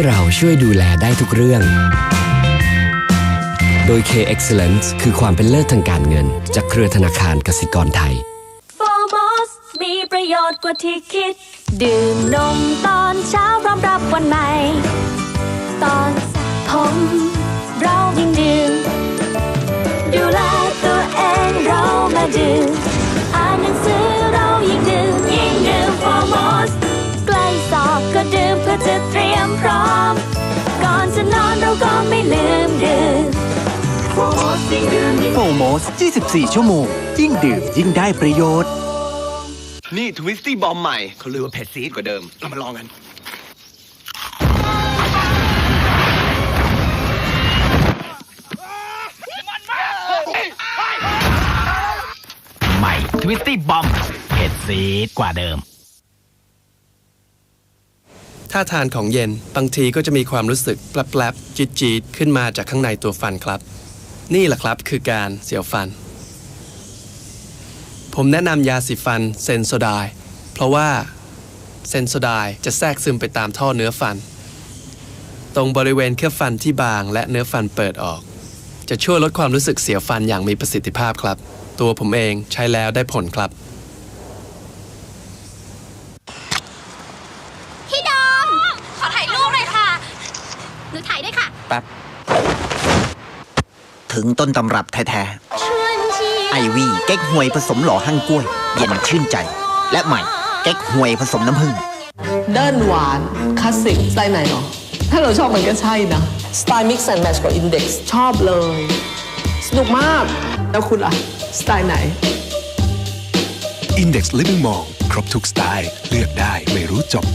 ให้เราช่วยดูแลได้ทุกเรื่อง โดย K Excellence คือความเป็นเลิศทางการเงิน จากเครือธนาคารกสิกรไทยโฟมอสมีประโยชน์กว่าที่คิด ดื่มนมตอนเช้าพร้อมรับวันใหม่ โฟโมส 24 ชั่วโมง ยิ่งดื่มยิ่งได้ประโยชน์ นี่ทวิสตี้บอมใหม่ เขาลือว่าเผ็ดซีดกว่าเดิม เรามาลองกัน ใหม่ทวิสตี้บอมเผ็ดซีดกว่าเดิมถ้าทานของเย็น บางทีก็จะมีความรู้สึกแปลบๆ จี๊ดๆ ขึ้นมาจากข้างในตัวฟันครับ นี่แหละครับคือการเสียวฟัน ผมแนะนำยาสีฟันเซนโซไดเพราะว่าเซนโซไดจะแทรกซึมไปตามท่อเนื้อฟัน ตรงบริเวณเคลือบฟันที่บางและเนื้อฟันเปิดออก จะช่วยลดความรู้สึกเสียวฟันอย่างมีประสิทธิภาพครับ ตัวผมเองใช้แล้วได้ผลครับพี่ดอมขอถ่ายรูปหน่อยค่ะ หนูถ่ายด้วยค่ะ แป๊บ ถึงต้นตำรับแท้ชื่นชีๆไอวีเก๊กฮวยผสมหล่อหั่งกล้วย เย็นชื่นใจ และใหม่เก๊กฮวยผสมน้ำผึ้งเดินหวานคลาสสิกสไตล์ไหนหรอ ถ้าเราชอบมันก็ใช่นะ สไตล์ Mix and Match กับ Index ชอบเลย สนุกมาก แล้วคุณล่ะ สไตล์ไหน Index Living Mall ครบทุกสไตล์ เลือกได้ไม่รู้จบ